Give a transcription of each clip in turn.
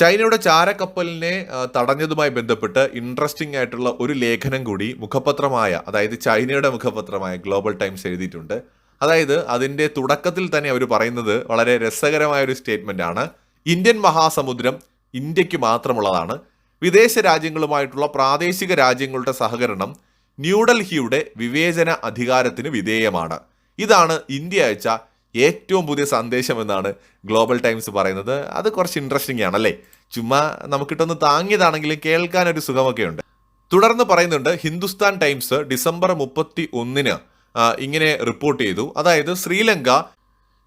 ചൈനയുടെ ചാരക്കപ്പലിനെ തടഞ്ഞതുമായി ബന്ധപ്പെട്ട് ഇൻട്രസ്റ്റിംഗ് ആയിട്ടുള്ള ഒരു ലേഖനം കൂടി മുഖപത്രമായ അതായത് ചൈനയുടെ മുഖപത്രമായ ഗ്ലോബൽ ടൈംസ് എഴുതിയിട്ടുണ്ട്. അതായത് അതിന്റെ തുടക്കത്തിൽ തന്നെ അവർ പറയുന്നത് വളരെ രസകരമായ ഒരു സ്റ്റേറ്റ്മെന്റ് ആണ്. ഇന്ത്യൻ മഹാസമുദ്രം ഇന്ത്യയ്ക്ക് മാത്രമുള്ളതാണ്. വിദേശ രാജ്യങ്ങളുമായിട്ടുള്ള പ്രാദേശിക രാജ്യങ്ങളുടെ സഹകരണം ന്യൂഡൽഹിയുടെ വിവേചന അധികാരത്തിന് വിധേയമാണ്. ഇതാണ് ഇന്ത്യ അയച്ച ഏറ്റവും പുതിയ സന്ദേശം എന്നാണ് ഗ്ലോബൽ ടൈംസ് പറയുന്നത്. അത് കുറച്ച് ഇൻട്രസ്റ്റിംഗ് ആണല്ലേ? ചുമ്മാ നമുക്കിട്ടൊന്ന് താങ്ങിയതാണെങ്കിലും കേൾക്കാൻ ഒരു സുഖമൊക്കെ ഉണ്ട് തുടർന്ന് പറയുന്നുണ്ട് ഹിന്ദുസ്ഥാൻ ടൈംസ് ഡിസംബർ മുപ്പത്തി ഒന്നിന് ഇങ്ങനെ റിപ്പോർട്ട് ചെയ്തു. അതായത് ശ്രീലങ്ക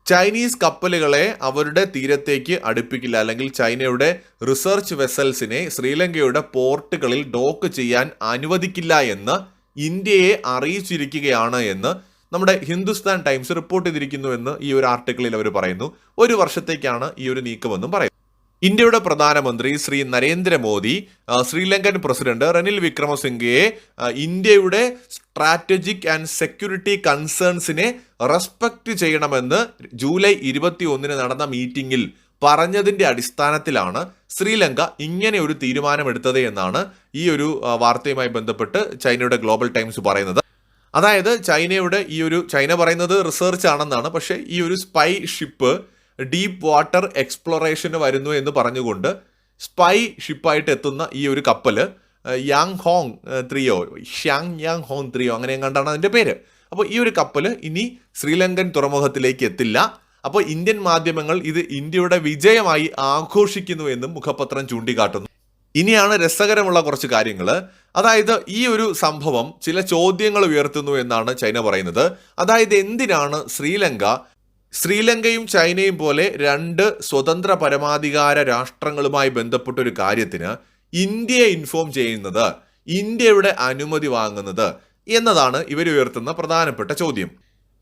ചൈനീസ് കപ്പലുകളെ അവരുടെ തീരത്തേക്ക് അടുപ്പിക്കില്ല. അല്ലെങ്കിൽ ചൈനയുടെ റിസർച്ച് വെസൽസിനെ ശ്രീലങ്കയുടെ പോർട്ടുകളിൽ ഡോക്ക് ചെയ്യാൻ അനുവദിക്കില്ല എന്ന് ഇന്ത്യയെ അറിയിച്ചിരിക്കുകയാണ് എന്ന് നമ്മുടെ ഹിന്ദുസ്ഥാൻ ടൈംസ് റിപ്പോർട്ട് ചെയ്തിരിക്കുന്നു എന്ന് ഈ ഒരു ആർട്ടിക്കിളിൽ അവർ പറയുന്നു. ഒരു വർഷത്തേക്കാണ് ഈ ഒരു നീക്കമെന്നും പറയുന്നു. ഇന്ത്യയുടെ പ്രധാനമന്ത്രി ശ്രീ നരേന്ദ്രമോദി ശ്രീലങ്കൻ പ്രസിഡന്റ് റനിൽ വിക്രമസിംഗയെ ഇന്ത്യയുടെ സ്ട്രാറ്റജിക് ആൻഡ് സെക്യൂരിറ്റി കൺസേൺസിനെ റെസ്പെക്ട് ചെയ്യണമെന്ന് ജൂലൈ ഇരുപത്തി ഒന്നിന് നടന്ന മീറ്റിംഗിൽ പറഞ്ഞതിന്റെ അടിസ്ഥാനത്തിലാണ് ശ്രീലങ്ക ഇങ്ങനെ ഒരു തീരുമാനമെടുത്തത് എന്നാണ് ഈ ഒരു വാർത്തയുമായി ബന്ധപ്പെട്ട് ചൈനയുടെ ഗ്ലോബൽ ടൈംസ് പറയുന്നത്. അതായത് ചൈനയുടെ ഈ ഒരു ചൈന പറയുന്നത് റിസർച്ച് ആണെന്നാണ്. പക്ഷേ ഈ ഒരു സ്പൈ ഷിപ്പ് ഡീപ്പ് വാട്ടർ എക്സ്പ്ലോറേഷന് വരുന്നു എന്ന് പറഞ്ഞുകൊണ്ട് സ്പൈ ഷിപ്പായിട്ട് എത്തുന്ന ഈ ഒരു കപ്പൽ Yang Hong ത്രിയോ Xiang Yang Hong ത്രിയോ അങ്ങനെ കണ്ടാണ് അതിന്റെ പേര്. അപ്പോൾ ഈ ഒരു കപ്പൽ ഇനി ശ്രീലങ്കൻ തുറമുഖത്തിലേക്ക് എത്തില്ല. അപ്പോൾ ഇന്ത്യൻ മാധ്യമങ്ങൾ ഇത് ഇന്ത്യയുടെ വിജയമായി ആഘോഷിക്കുന്നു എന്നും മുഖപത്രം ചൂണ്ടിക്കാട്ടുന്നു. ഇനിയാണ് രസകരമുള്ള കുറച്ച് കാര്യങ്ങൾ അതായത് ഈ ഒരു സംഭവം ചില ചോദ്യങ്ങൾ ഉയർത്തുന്നു എന്നാണ് ചൈന പറയുന്നത്. അതായത് എന്തിനാണ് ശ്രീലങ്ക ശ്രീലങ്കയും ചൈനയും പോലെ രണ്ട് സ്വതന്ത്ര പരമാധികാര രാഷ്ട്രങ്ങളുമായി ബന്ധപ്പെട്ട ഒരു കാര്യത്തിന് ഇന്ത്യയെ ഇൻഫോം ചെയ്യുന്നത് ഇന്ത്യയുടെ അനുമതി വാങ്ങുന്നത് എന്നതാണ് ഇവർ ഉയർത്തുന്ന പ്രധാനപ്പെട്ട ചോദ്യം.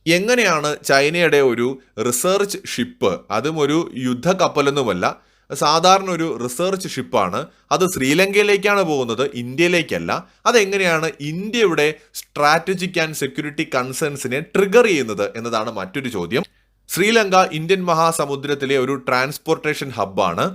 എങ്ങനെയാണ് ചൈനയുടെ ഒരു റിസർച്ച് ഷിപ്പ് അതും ഒരു യുദ്ധ കപ്പലൊന്നുമല്ല സാധാരണ ഒരു റിസർച്ച് ഷിപ്പാണ് അത് ശ്രീലങ്കയിലേക്കാണ് പോകുന്നത് ഇന്ത്യയിലേക്കല്ല. അതെങ്ങനെയാണ് ഇന്ത്യയുടെ സ്ട്രാറ്റജിക് ആൻഡ് സെക്യൂരിറ്റി കൺസേൺസിനെ ട്രിഗർ ചെയ്യുന്നത് എന്നതാണ് മറ്റൊരു ചോദ്യം. ശ്രീലങ്ക ഇന്ത്യൻ മഹാസമുദ്രത്തിലെ ഒരു ട്രാൻസ്പോർട്ടേഷൻ ഹബ്ബാണ്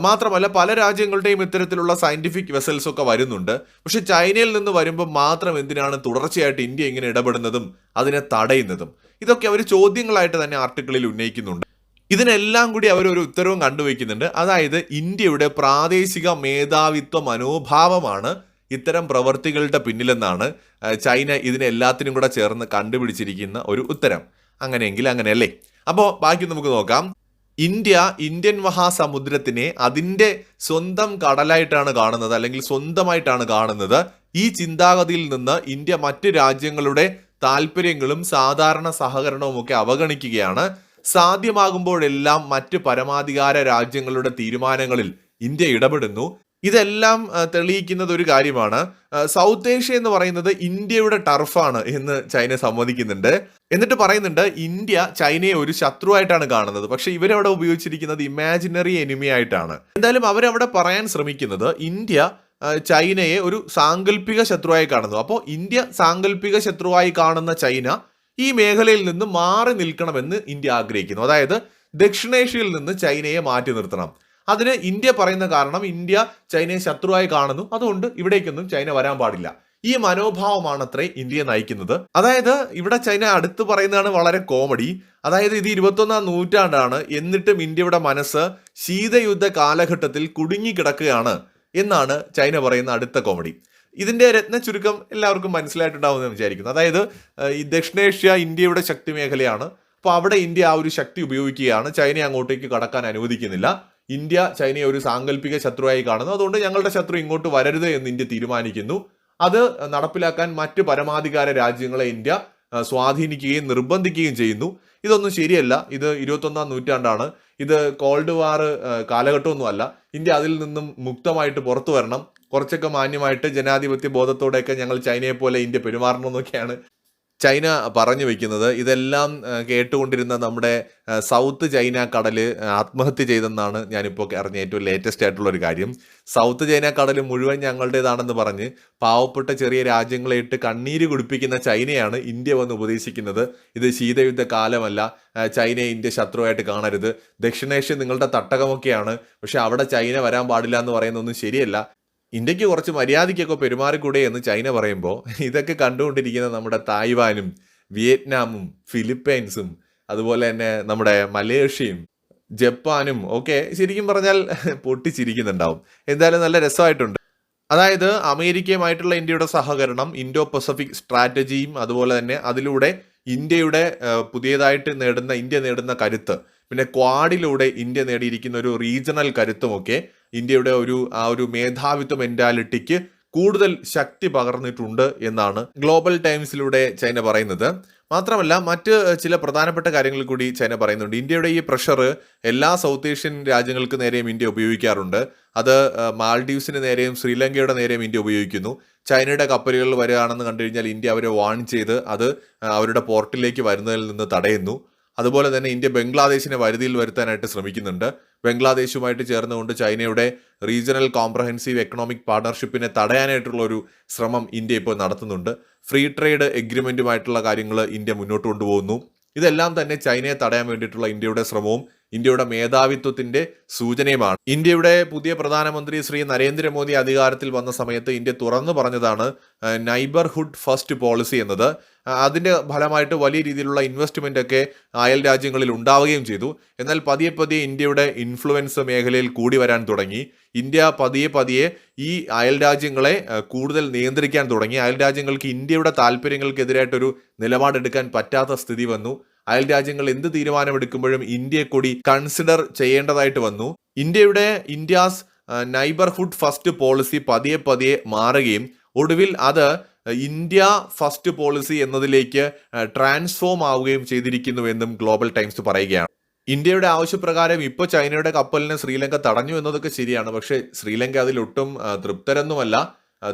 മാത്രമല്ല പല രാജ്യങ്ങളുടെയും ഇത്തരത്തിലുള്ള സയന്റിഫിക് വെസൽസ് ഒക്കെ വരുന്നുണ്ട്. പക്ഷെ ചൈനയിൽ നിന്ന് വരുമ്പോൾ മാത്രം എന്തിനാണ് തുടർച്ചയായിട്ട് ഇന്ത്യ ഇങ്ങനെ ഇടപെടുന്നതും അതിനെ തടയുന്നതും? ഇതൊക്കെ അവർ ചോദ്യങ്ങളായിട്ട് തന്നെ ആർട്ടിക്കിളിൽ ഉന്നയിക്കുന്നുണ്ട്. ഇതിനെല്ലാം കൂടി അവരൊരു ഉത്തരവും കണ്ടുവയ്ക്കുന്നുണ്ട്. അതായത് ഇന്ത്യയുടെ പ്രാദേശിക മേധാവിത്വ മനോഭാവമാണ് ഇത്തരം പ്രവർത്തികളുടെ പിന്നിലെന്നാണ് ചൈന ഇതിനെ എല്ലാത്തിനും കൂടെ ചേർന്ന് കണ്ടുപിടിച്ചിരിക്കുന്ന ഒരു ഉത്തരം. അങ്ങനെയെങ്കിൽ അങ്ങനെയല്ലേ? അപ്പോൾ ബാക്കി നമുക്ക് നോക്കാം. ഇന്ത്യ ഇന്ത്യൻ മഹാസമുദ്രത്തിനെ അതിന്റെ സ്വന്തം കടലായിട്ടാണ് കാണുന്നത് അല്ലെങ്കിൽ സ്വന്തമായിട്ടാണ് കാണുന്നത്. ഈ ചിന്താഗതിയിൽ നിന്ന് ഇന്ത്യ മറ്റ് രാജ്യങ്ങളുടെ താല്പര്യങ്ങളും സാധാരണ സഹകരണവും ഒക്കെ അവഗണിക്കുകയാണ്. സാധ്യമാകുമ്പോഴെല്ലാം മറ്റ് പരമാധികാര രാജ്യങ്ങളുടെ തീരുമാനങ്ങളിൽ ഇന്ത്യ ഇടപെടുന്നു. ഇതെല്ലാം തെളിയിക്കുന്നത് ഒരു കാര്യമാണ്. സൗത്ത് ഏഷ്യ എന്ന് പറയുന്നത് ഇന്ത്യയുടെ ടർഫാണ് എന്ന് ചൈന സമ്മതിക്കുന്നുണ്ട്. എന്നിട്ട് പറയുന്നുണ്ട് ഇന്ത്യ ചൈനയെ ഒരു ശത്രുവായിട്ടാണ് കാണുന്നത്. പക്ഷെ ഇവരവിടെ ഉപയോഗിച്ചിരിക്കുന്നത് ഇമാജിനറി എനിമി ആയിട്ടാണ്. എന്തായാലും അവരവിടെ പറയാൻ ശ്രമിക്കുന്നത് ഇന്ത്യ ചൈനയെ ഒരു സാങ്കല്പിക ശത്രുവായി കാണുന്നു. അപ്പോൾ ഇന്ത്യ സാങ്കല്പിക ശത്രുവായി കാണുന്ന ചൈന ഈ മേഖലയിൽ നിന്ന് മാറി നിൽക്കണമെന്ന് ഇന്ത്യ ആഗ്രഹിക്കുന്നു. അതായത് ദക്ഷിണേഷ്യയിൽ നിന്ന് ചൈനയെ മാറ്റി നിർത്തണം. അതിന് ഇന്ത്യ പറയുന്ന കാരണം ഇന്ത്യ ചൈനയെ ശത്രുവായി കാണുന്നു. അതുകൊണ്ട് ഇവിടേക്കൊന്നും ചൈന വരാൻ പാടില്ല. ഈ മനോഭാവമാണ് അത്രേ ഇന്ത്യയെ നയിക്കുന്നത്. അതായത് ഇവിടെ ചൈന അടുത്ത് പറയുന്നതാണ് വളരെ കോമഡി. അതായത് ഇത് ഇരുപത്തൊന്നാം നൂറ്റാണ്ടാണ്. എന്നിട്ടും ഇന്ത്യയുടെ മനസ്സ് ശീതയുദ്ധ കാലഘട്ടത്തിൽ കുടുങ്ങിക്കിടക്കുകയാണ് എന്നാണ് ചൈന പറയുന്ന അടുത്ത കോമഡി. ഇതിന്റെ രത്ന ചുരുക്കം എല്ലാവർക്കും മനസ്സിലായിട്ടുണ്ടാവുമെന്ന് വിചാരിക്കുന്നു. അതായത് ഈ ദക്ഷിണേഷ്യ ഇന്ത്യയുടെ ശക്തി മേഖലയാണ് അപ്പോൾ അവിടെ ഇന്ത്യ ആ ഒരു ശക്തി ഉപയോഗിക്കുകയാണ്. ചൈനയെ അങ്ങോട്ടേക്ക് കടക്കാൻ അനുവദിക്കുന്നില്ല. ഇന്ത്യ ചൈനയെ ഒരു സാങ്കല്പിക ശത്രുവായി കാണുന്നു. അതുകൊണ്ട് ഞങ്ങളുടെ ശത്രു ഇങ്ങോട്ട് വരരുത് എന്ന് ഇന്ത്യ തീരുമാനിക്കുന്നു. അത് നടപ്പിലാക്കാൻ മറ്റ് പരമാധികാര രാജ്യങ്ങളെ ഇന്ത്യ സ്വാധീനിക്കുകയും നിർബന്ധിക്കുകയും ചെയ്യുന്നു. ഇതൊന്നും ശരിയല്ല. ഇത് ഇരുപത്തൊന്നാം നൂറ്റാണ്ടാണ്. ഇത് കോൾഡ് വാർ കാലഘട്ടമൊന്നുമല്ല. ഇന്ത്യ അതിൽ നിന്നും മുക്തമായിട്ട് പുറത്തു വരണം. കുറച്ചൊക്കെ മാന്യമായിട്ട് ജനാധിപത്യ ബോധത്തോടെയൊക്കെ ഞങ്ങൾ ചൈനയെ പോലെ ഇന്ത്യ പെരുമാറണമെന്നൊക്കെയാണ് ചൈന പറഞ്ഞു വെക്കുന്നത്. ഇതെല്ലാം കേട്ടുകൊണ്ടിരുന്ന നമ്മുടെ സൗത്ത് ചൈന കടൽ ആത്മഹത്യ ചെയ്തെന്നാണ് ഞാനിപ്പോൾ അറിഞ്ഞ ഏറ്റവും ലേറ്റസ്റ്റ് ആയിട്ടുള്ള ഒരു കാര്യം. സൗത്ത് ചൈന കടൽ മുഴുവൻ ഞങ്ങളുടേതാണെന്ന് പറഞ്ഞ് പാവപ്പെട്ട ചെറിയ രാജ്യങ്ങളെ ഇട്ട് കണ്ണീര് കുടിപ്പിക്കുന്ന ചൈനയാണ് ഇന്ത്യ വന്ന് ഉപദേശിക്കുന്നത്. ഇത് ശീതയുദ്ധ കാലമല്ല. ചൈനയെ ഇന്ത്യ ശത്രുവായിട്ട് കാണരുത്. ദക്ഷിണേഷ്യ നിങ്ങളുടെ തട്ടകമൊക്കെയാണ്. പക്ഷെ അവിടെ ചൈന വരാൻ പാടില്ല എന്ന് പറയുന്നതൊന്നും ശരിയല്ല. ഇന്ത്യയ്ക്ക് കുറച്ച് മര്യാദയ്ക്കൊക്കെ പെരുമാറിക്കൂടെ എന്ന് ചൈന പറയുമ്പോൾ ഇതൊക്കെ കണ്ടുകൊണ്ടിരിക്കുന്ന നമ്മുടെ തായ്വാനും വിയറ്റ്നാമും ഫിലിപ്പൈൻസും അതുപോലെ തന്നെ നമ്മുടെ മലേഷ്യയും ജപ്പാനും ഒക്കെ ശരിക്കും പറഞ്ഞാൽ പൊട്ടിച്ചിരിക്കുന്നുണ്ടാവും. എന്തായാലും നല്ല രസമായിട്ടുണ്ട്. അതായത് അമേരിക്കയുമായിട്ടുള്ള ഇന്ത്യയുടെ സഹകരണം ഇൻഡോ പസഫിക് സ്ട്രാറ്റജിയും അതുപോലെ തന്നെ അതിലൂടെ ഇന്ത്യയുടെ പുതിയതായിട്ട് നേടുന്ന ഇന്ത്യ നേടുന്ന കരുത്ത് പിന്നെ ക്വാഡിലൂടെ ഇന്ത്യ നേടിയിരിക്കുന്ന ഒരു റീജിയണൽ കരുത്തുമൊക്കെ ഇന്ത്യയുടെ ഒരു ആ ഒരു മേധാവിത്വ മെന്റാലിറ്റിക്ക് കൂടുതൽ ശക്തി പകർന്നിട്ടുണ്ട് എന്നാണ് ഗ്ലോബൽ ടൈംസിലൂടെ ചൈന പറയുന്നത്. മാത്രമല്ല മറ്റ് ചില പ്രധാനപ്പെട്ട കാര്യങ്ങൾ കൂടി ചൈന പറയുന്നുണ്ട്. ഇന്ത്യയുടെ ഈ പ്രഷർ എല്ലാ സൗത്ത് ഏഷ്യൻ രാജ്യങ്ങൾക്ക് നേരെയും ഇന്ത്യ ഉപയോഗിക്കാറുണ്ട്. അത് മാൾഡീവ്സിന് നേരെയും ശ്രീലങ്കയുടെ നേരെയും ഇന്ത്യ ഉപയോഗിക്കുന്നു. ചൈനയുടെ കപ്പലുകൾ വരികയാണെന്ന് കണ്ടു കഴിഞ്ഞാൽ ഇന്ത്യ അവരെ വാൺ ചെയ്ത് അത് അവരുടെ പോർട്ടിലേക്ക് വരുന്നതിൽ നിന്ന് തടയുന്നു. അതുപോലെ തന്നെ ഇന്ത്യ ബംഗ്ലാദേശിനെ വരുതിയിൽ വരുത്താനായിട്ട് ശ്രമിക്കുന്നുണ്ട്. ബംഗ്ലാദേശുമായിട്ട് ചേർന്നുകൊണ്ട് ചൈനയുടെ റീജിയണൽ കോംപ്രഹെൻസീവ് എക്കണോമിക് പാർട്ണർഷിപ്പിനെ തടയാനായിട്ടുള്ള ഒരു ശ്രമം ഇന്ത്യ ഇപ്പോൾ നടത്തുന്നുണ്ട്. ഫ്രീ ട്രേഡ് എഗ്രിമെന്റുമായിട്ടുള്ള കാര്യങ്ങൾ ഇന്ത്യ മുന്നോട്ട് കൊണ്ടുപോകുന്നു. ഇതെല്ലാം തന്നെ ചൈനയെ തടയാൻ വേണ്ടിയിട്ടുള്ള ഇന്ത്യയുടെ ശ്രമവും ഇന്ത്യയുടെ മേധാവിത്വത്തിന്റെ സൂചനയുമാണ്. ഇന്ത്യയുടെ പുതിയ പ്രധാനമന്ത്രി ശ്രീ നരേന്ദ്രമോദി അധികാരത്തിൽ വന്ന സമയത്ത് ഇന്ത്യ തുറന്നു പറഞ്ഞതാണ് നൈബർഹുഡ് ഫസ്റ്റ് പോളിസി എന്നത്. അതിന്റെ ഫലമായിട്ട് വലിയ രീതിയിലുള്ള ഇൻവെസ്റ്റ്മെന്റ് ഒക്കെ അയൽ രാജ്യങ്ങളിൽ ഉണ്ടാവുകയും ചെയ്തു. എന്നാൽ പതിയെ പതിയെ ഇന്ത്യയുടെ ഇൻഫ്ലുവൻസ് മേഖലയിൽ കൂടി വരാൻ തുടങ്ങി. ഇന്ത്യ പതിയെ പതിയെ ഈ അയൽ രാജ്യങ്ങളെ കൂടുതൽ നിയന്ത്രിക്കാൻ തുടങ്ങി. അയൽ രാജ്യങ്ങൾക്ക് ഇന്ത്യയുടെ താല്പര്യങ്ങൾക്കെതിരായിട്ടൊരു നിലപാടെടുക്കാൻ പറ്റാത്ത സ്ഥിതി വന്നു. അയൽ രാജ്യങ്ങൾ എന്ത് തീരുമാനമെടുക്കുമ്പോഴും ഇന്ത്യയെ കൂടി കൺസിഡർ ചെയ്യേണ്ടതായിട്ട് വന്നു. ഇന്ത്യയുടെ ഇന്ത്യാസ് നൈബർഹുഡ് ഫസ്റ്റ് പോളിസി പതിയെ പതിയെ മാറുകയും ഒടുവിൽ അത് ഇന്ത്യ ഫസ്റ്റ് പോളിസി എന്നതിലേക്ക് ട്രാൻസ്ഫോം ആവുകയും ചെയ്തിരിക്കുന്നുവെന്നും ഗ്ലോബൽ ടൈംസ് പറയുകയാണ്. ഇന്ത്യയുടെ ആവശ്യപ്രകാരം ഇപ്പോൾ ചൈനയുടെ കപ്പലിനെ ശ്രീലങ്ക തടഞ്ഞു എന്നതൊക്കെ ശരിയാണ്. പക്ഷേ ശ്രീലങ്ക അതിലൊട്ടും തൃപ്തരൊന്നുമല്ല.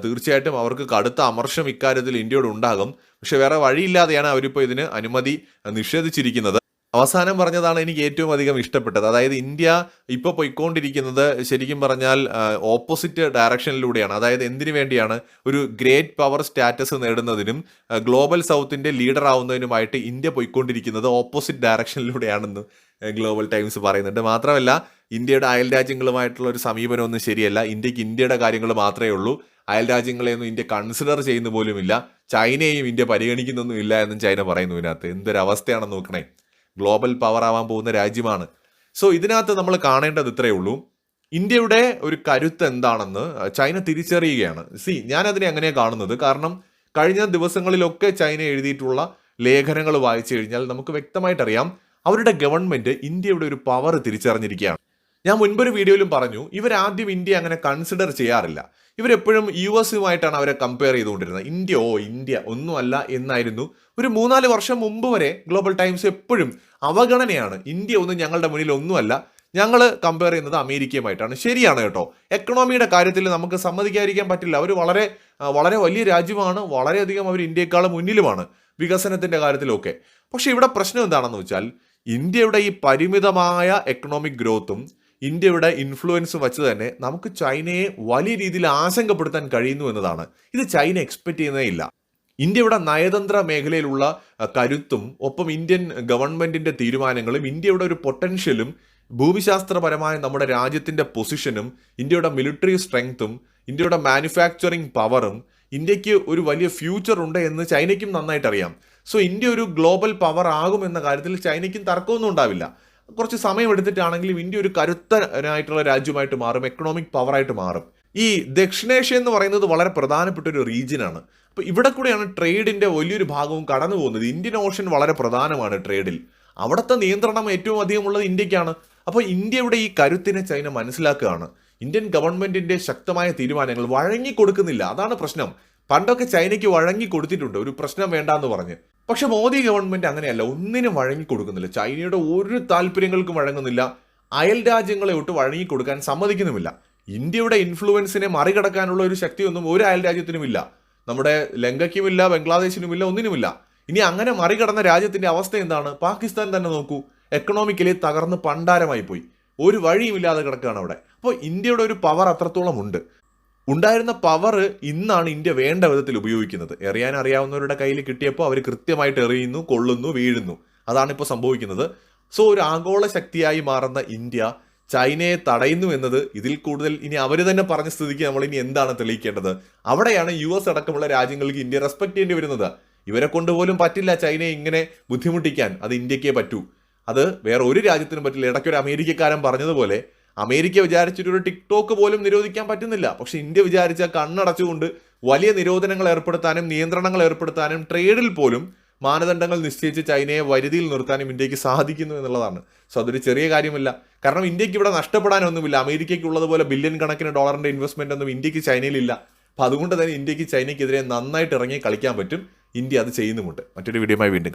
തീർച്ചയായിട്ടും അവർക്ക് കടുത്ത അമർഷം ഇക്കാര്യത്തിൽ ഇന്ത്യയോട് ഉണ്ടാകും. പക്ഷെ വേറെ വഴിയില്ലാതെയാണ് അവരിപ്പോൾ ഇതിന് അനുമതി നിഷേധിച്ചിരിക്കുന്നത്. അവസാനം പറഞ്ഞതാണ് എനിക്ക് ഏറ്റവും അധികം ഇഷ്ടപ്പെട്ടത്. അതായത് ഇന്ത്യ ഇപ്പോൾ പോയിക്കൊണ്ടിരിക്കുന്നത് ശരിക്കും പറഞ്ഞാൽ ഓപ്പോസിറ്റ് ഡയറക്ഷനിലൂടെയാണ് അതായത് എന്തിനു വേണ്ടിയാണ്? ഒരു ഗ്രേറ്റ് പവർ സ്റ്റാറ്റസ് നേടുന്നതിനും ഗ്ലോബൽ സൗത്തിന്റെ ലീഡർ ആവുന്നതിനുമായിട്ട് ഇന്ത്യ പോയിക്കൊണ്ടിരിക്കുന്നത് ഓപ്പോസിറ്റ് ഡയറക്ഷനിലൂടെയാണെന്ന് ഗ്ലോബൽ ടൈംസ് പറയുന്നുണ്ട്. മാത്രമല്ല ഇന്ത്യയുടെ അയൽ രാജ്യങ്ങളുമായിട്ടുള്ള ഒരു സമീപനമൊന്നും ശരിയല്ല. ഇന്ത്യയ്ക്ക് ഇന്ത്യയുടെ കാര്യങ്ങൾ മാത്രമേ ഉള്ളൂ. അയൽ രാജ്യങ്ങളെയൊന്നും ഇന്ത്യ കൺസിഡർ ചെയ്യുന്ന പോലുമില്ല. ചൈനയെയും ഇന്ത്യ പരിഗണിക്കുന്നൊന്നും ഇല്ല എന്നും ചൈന പറയുന്നു ഇതിനകത്ത്. എന്തൊരു അവസ്ഥയാണെന്ന് നോക്കണേ. ഗ്ലോബൽ പവർ ആവാൻ പോകുന്ന രാജ്യമാണ്. സോ ഇതിനകത്ത് നമ്മൾ കാണേണ്ടത് ഇത്രയേ ഉള്ളൂ. ഇന്ത്യയുടെ ഒരു കരുത്ത് എന്താണെന്ന് ചൈന തിരിച്ചറിയുകയാണ്. സി ഞാൻ അതിനെ അങ്ങനെ കാണുന്നത്. കാരണം കഴിഞ്ഞ ദിവസങ്ങളിലൊക്കെ ചൈന എഴുതിയിട്ടുള്ള ലേഖനങ്ങൾ വായിച്ചു കഴിഞ്ഞാൽ നമുക്ക് വ്യക്തമായിട്ടറിയാം അവരുടെ ഗവൺമെന്റ് ഇന്ത്യയുടെ ഒരു പവർ തിരിച്ചറിഞ്ഞിരിക്കുകയാണ്. ഞാൻ മുൻപൊരു വീഡിയോയിലും പറഞ്ഞു ഇവരാദ്യം ഇന്ത്യ അങ്ങനെ കൺസിഡർ ചെയ്യാറില്ല. ഇവരെപ്പോഴും യു എസുമായിട്ടാണ് അവരെ കമ്പയർ ചെയ്തുകൊണ്ടിരുന്നത്. ഇന്ത്യ ഓ ഇന്ത്യ ഒന്നുമല്ല എന്നായിരുന്നു. ഒരു മൂന്നാൽ വർഷം മുമ്പ് വരെ ഗ്ലോബൽ ടൈംസ് എപ്പോഴും അവഗണനയാണ്. ഇന്ത്യ ഒന്നും ഞങ്ങളുടെ മുന്നിൽ ഒന്നുമല്ല. ഞങ്ങൾ കമ്പയർ ചെയ്യുന്നത് അമേരിക്കയുമായിട്ടാണ്. ശരിയാണ് കേട്ടോ. എക്കണോമിയുടെ കാര്യത്തിൽ നമുക്ക് സമ്മതിക്കാതിരിക്കാൻ പറ്റില്ല. അവർ വളരെ വളരെ വലിയ രാജ്യമാണ്. വളരെയധികം അവർ ഇന്ത്യയെക്കാളും മുന്നിലുമാണ് വികസനത്തിന്റെ കാര്യത്തിലൊക്കെ. പക്ഷേ ഇവിടെ പ്രശ്നം എന്താണെന്ന് വെച്ചാൽ ഇന്ത്യയുടെ ഈ പരിമിതമായ എക്കണോമിക് ഗ്രോത്തും ഇന്ത്യയുടെ ഇൻഫ്ലുവൻസ് വച്ച് തന്നെ നമുക്ക് ചൈനയെ വലിയ രീതിയിൽ ആശങ്കപ്പെടുത്താൻ കഴിയുന്നു എന്നതാണ്. ഇത് ചൈന എക്സ്പെക്ട് ചെയ്യുന്നേ ഇല്ല. ഇന്ത്യയുടെ നയതന്ത്ര മേഖലയിലുള്ള കരുത്തും ഒപ്പം ഇന്ത്യൻ ഗവൺമെന്റിന്റെ തീരുമാനങ്ങളും ഇന്ത്യയുടെ ഒരു പൊട്ടൻഷ്യലും ഭൂമിശാസ്ത്രപരമായ നമ്മുടെ രാജ്യത്തിന്റെ പൊസിഷനും ഇന്ത്യയുടെ മിലിറ്ററി സ്ട്രെങ്ത്തും ഇന്ത്യയുടെ മാനുഫാക്ചറിങ് പവറും ഇന്ത്യയ്ക്ക് ഒരു വലിയ ഫ്യൂച്ചർ ഉണ്ട് എന്ന് ചൈനയ്ക്കും നന്നായിട്ട് അറിയാം സോ ഇന്ത്യ ഒരു ഗ്ലോബൽ പവർ ആകും എന്ന കാര്യത്തിൽ ചൈനയ്ക്കും തർക്കമൊന്നും ഉണ്ടാവില്ല. കുറച്ച് സമയം എടുത്തിട്ടാണെങ്കിലും ഇന്ത്യ ഒരു കരുത്തനായിട്ടുള്ള രാജ്യമായിട്ട് മാറും എക്കണോമിക് പവറായിട്ട് മാറും. ഈ ദക്ഷിണേഷ്യ എന്ന് പറയുന്നത് വളരെ പ്രധാനപ്പെട്ട ഒരു റീജിയനാണ് അപ്പോൾ ഇവിടെ കൂടെയാണ് ട്രേഡിന്റെ വലിയൊരു ഭാഗവും കടന്നു പോകുന്നത്. ഇന്ത്യൻ ഓഷൻ വളരെ പ്രധാനമാണ് ട്രേഡിൽ അവിടുത്തെ നിയന്ത്രണം ഏറ്റവും അധികമുള്ളത് ഇന്ത്യക്കാണ്. അപ്പോൾ ഇന്ത്യയുടെ ഈ കരുത്തിനെ ചൈന മനസ്സിലാക്കുകയാണ്. ഇന്ത്യൻ ഗവൺമെന്റിന്റെ ശക്തമായ തീരുമാനങ്ങൾ വഴങ്ങി കൊടുക്കുന്നില്ല അതാണ് പ്രശ്നം. പണ്ടൊക്കെ ചൈനയ്ക്ക് വഴങ്ങി കൊടുത്തിട്ടുണ്ട് ഒരു പ്രശ്നം വേണ്ടാന്ന് പറഞ്ഞ്. പക്ഷെ മോദി ഗവൺമെന്റ് അങ്ങനെയല്ല ഒന്നിനും വഴങ്ങി കൊടുക്കുന്നില്ല ചൈനയുടെ ഒരു താല്പര്യങ്ങൾക്കും വഴങ്ങുന്നില്ല. അയൽ രാജ്യങ്ങളെ ഒട്ട് വഴങ്ങി കൊടുക്കാൻ സമ്മതിക്കുന്നുമില്ല. ഇന്ത്യയുടെ ഇൻഫ്ലുവൻസിനെ മറികടക്കാനുള്ള ഒരു ശക്തിയൊന്നും ഒരു അയൽ രാജ്യത്തിനുമില്ല. നമ്മുടെ ലങ്കയ്ക്കുമില്ല ബംഗ്ലാദേശിനുമില്ല ഒന്നിനുമില്ല. ഇനി അങ്ങനെ മറികടന്ന രാജ്യത്തിന്റെ അവസ്ഥ എന്താണ്? പാകിസ്ഥാൻ തന്നെ നോക്കൂ എക്കണോമിക്കലി തകർന്ന് പണ്ടാരമായി പോയി ഒരു വഴിയുമില്ലാതെ കിടക്കുകയാണ് അവിടെ. അപ്പോൾ ഇന്ത്യയുടെ ഒരു പവർ അത്രത്തോളം ഉണ്ട് ഉണ്ടായിരുന്ന പവർ ഇന്നാണ് ഇന്ത്യ വേണ്ട വിധത്തിൽ ഉപയോഗിക്കുന്നത്. എറിയാൻ അറിയാവുന്നവരുടെ കയ്യിൽ കിട്ടിയപ്പോൾ അവർ കൃത്യമായിട്ട് എറിയുന്നു കൊള്ളുന്നു വീഴുന്നു. അതാണ് ഇപ്പോൾ സംഭവിക്കുന്നത്. സോ ഒരു ആഗോള ശക്തിയായി മാറുന്ന ഇന്ത്യ ചൈനയെ തടയുന്നു എന്നത് ഇതിൽ കൂടുതൽ ഇനി അവർ തന്നെ പറഞ്ഞ സ്ഥിതിക്ക് നമ്മൾ ഇനി എന്താണ് തെളിയിക്കേണ്ടത്? അവിടെയാണ് യു എസ് അടക്കമുള്ള രാജ്യങ്ങൾക്ക് ഇന്ത്യ റെസ്പെക്ട് ചെയ്യേണ്ടി വരുന്നത്. ഇവരെ കൊണ്ടുപോലും പറ്റില്ല ചൈനയെ ഇങ്ങനെ ബുദ്ധിമുട്ടിക്കാൻ. അത് ഇന്ത്യക്കേ പറ്റൂ. അത് വേറെ ഒരു രാജ്യത്തിനും പറ്റില്ല. ഇടയ്ക്കൊരു അമേരിക്കക്കാരൻ പറഞ്ഞതുപോലെ അമേരിക്ക വിചാരിച്ചിട്ട് ഒരു ടിക്ടോക്ക് പോലും നിരോധിക്കാൻ പറ്റുന്നില്ല. പക്ഷെ ഇന്ത്യ വിചാരിച്ച കണ്ണടച്ചുകൊണ്ട് വലിയ നിരോധനങ്ങൾ ഏർപ്പെടുത്താനും നിയന്ത്രണങ്ങൾ ഏർപ്പെടുത്താനും ട്രേഡിൽ പോലും മാനദണ്ഡങ്ങൾ നിശ്ചയിച്ച് ചൈനയെ വരുതിയിൽ നിർത്താനും ഇന്ത്യയ്ക്ക് സാധിക്കുന്നു എന്നുള്ളതാണ്. സോ അതൊരു ചെറിയ കാര്യമല്ല. കാരണം ഇന്ത്യയ്ക്ക് ഇവിടെ നഷ്ടപ്പെടാനൊന്നുമില്ല. അമേരിക്കയ്ക്ക് ഉള്ളതുപോലെ ബില്യൺ കണക്കിന് ഡോളറിന്റെ ഇൻവെസ്റ്റ്മെന്റ് ഒന്നും ഇന്ത്യയ്ക്ക് ചൈനയിലില്ല. അപ്പോൾ അതുകൊണ്ട് തന്നെ ഇന്ത്യയ്ക്ക് ചൈനയ്ക്കെതിരെ നന്നായിട്ട് ഇറങ്ങി കളിക്കാൻ പറ്റും. ഇന്ത്യ അത് ചെയ്യുന്നുമുണ്ട്. മറ്റൊരു വീഡിയോയുമായി വീണ്ടും